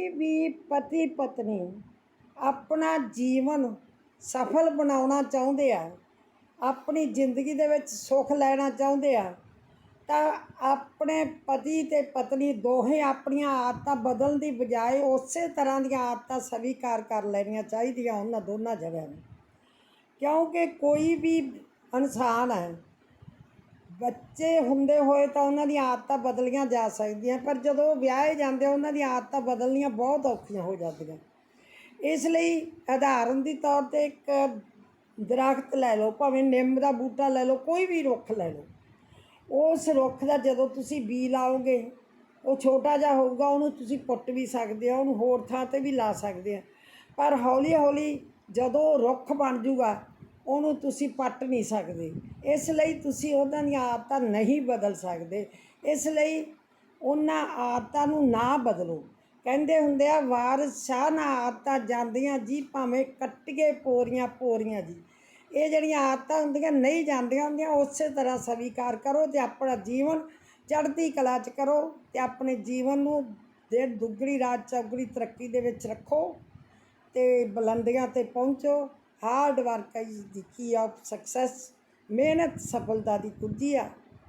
ਕੋਈ ਵੀ ਪਤੀ ਪਤਨੀ ਆਪਣਾ ਜੀਵਨ ਸਫਲ ਬਣਾਉਣਾ ਚਾਹੁੰਦੇ ਆ, ਆਪਣੀ ਜ਼ਿੰਦਗੀ ਦੇ ਵਿੱਚ ਸੁੱਖ ਲੈਣਾ ਚਾਹੁੰਦੇ ਆ, ਤਾਂ ਆਪਣੇ ਪਤੀ ਤੇ ਪਤਨੀ ਦੋਹੇ ਆਪਣੀਆਂ ਆਦਤਾਂ ਬਦਲਣ ਦੀ ਬਜਾਏ ਉਸੇ ਤਰ੍ਹਾਂ ਦੀਆਂ ਆਦਤਾਂ ਸਵੀਕਾਰ ਕਰ ਲੈਣੀਆਂ ਚਾਹੀਦੀਆਂ ਉਹਨਾਂ ਦੋਨਾਂ ਜਗ੍ਹਾ ਨੂੰ। ਕਿਉਂਕਿ ਕੋਈ ਵੀ ਇਨਸਾਨ ਹੈ ਬੱਚੇ ਹੁੰਦੇ ਹੋਏ ਤਾਂ ਉਹਨਾਂ ਦੀਆਂ ਆਦਤਾਂ ਬਦਲੀਆਂ ਜਾ ਸਕਦੀਆਂ ਪਰ ਜਦੋਂ ਉਹ ਵਿਆਹੇ ਜਾਂਦੇ ਆ, ਉਹਨਾਂ ਦੀਆਂ ਆਦਤਾਂ ਬਦਲਣੀਆਂ ਬਹੁਤ ਔਖੀਆਂ ਹੋ ਜਾਂਦੀਆਂ। ਇਸ ਲਈ ਉਦਾਹਰਨ ਦੀ ਤੌਰ ਤੇ ਇੱਕ ਦਰਖਤ ਲੈ ਲਓ ਭਾਵੇਂ ਨਿੰਮ ਦਾ ਬੂਟਾ ਲੈ ਲਓ ਕੋਈ ਵੀ ਰੁੱਖ ਲੈ ਲਓ। ਉਸ ਰੁੱਖ ਦਾ ਜਦੋਂ ਤੁਸੀਂ ਬੀ ਲਾਓਗੇ ਉਹ ਛੋਟਾ ਜਿਹਾ ਹੋਊਗਾ ਉਹਨੂੰ ਤੁਸੀਂ ਪੁੱਟ ਵੀ ਸਕਦੇ ਹੋ ਉਹਨੂੰ ਹੋਰ ਥਾਂ ਤੇ ਵੀ ਲਾ ਸਕਦੇ ਆ। ਪਰ ਹੌਲੀ ਹੌਲੀ ਜਦੋਂ ਰੁੱਖ ਬਣ ਜੂਗਾ ਉਹਨੂੰ ਤੁਸੀਂ ਪੱਟ ਨਹੀਂ ਸਕਦੇ। ਇਸ ਲਈ ਤੁਸੀਂ ਉਹਨਾਂ ਦੀਆਂ ਆਦਤਾਂ ਨਹੀਂ ਬਦਲ ਸਕਦੇ। ਇਸ ਲਈ ਉਹਨਾਂ ਆਦਤਾਂ ਨੂੰ ਨਾ ਬਦਲੋ। ਕਹਿੰਦੇ ਹੁੰਦੇ ਆ ਵਾਰਸ ਸ਼ਾਹ ਨਾ ਆਦਤਾਂ ਜਾਂਦੀਆਂ ਜੀ, ਭਾਵੇਂ ਕੱਟੀਏ ਪੋਰੀਆਂ ਪੋਰੀਆਂ ਜੀ। ਇਹ ਜਿਹੜੀਆਂ ਆਦਤਾਂ ਹੁੰਦੀਆਂ, ਨਹੀਂ ਜਾਂਦੀਆਂ ਹੁੰਦੀਆਂ, ਉਸੇ ਤਰ੍ਹਾਂ ਸਵੀਕਾਰ ਕਰੋ ਤੇ ਆਪਣਾ ਜੀਵਨ ਚੜ੍ਹਦੀ ਕਲਾ 'ਚ ਕਰੋ ਤੇ ਆਪਣੇ ਜੀਵਨ ਨੂੰ ਦੇ ਦੁੱਗਣੀ ਰਾਜ ਚੌਗਣੀ ਤਰੱਕੀ ਦੇ ਵਿੱਚ ਰੱਖੋ ਤੇ ਬੁਲੰਦੀਆਂ ਤੇ ਪਹੁੰਚੋ। Hard work is the key of success ਮਿਹਨਤ ਸਫਲਤਾ ਦੀ ਕੁੰਜੀ ਆ।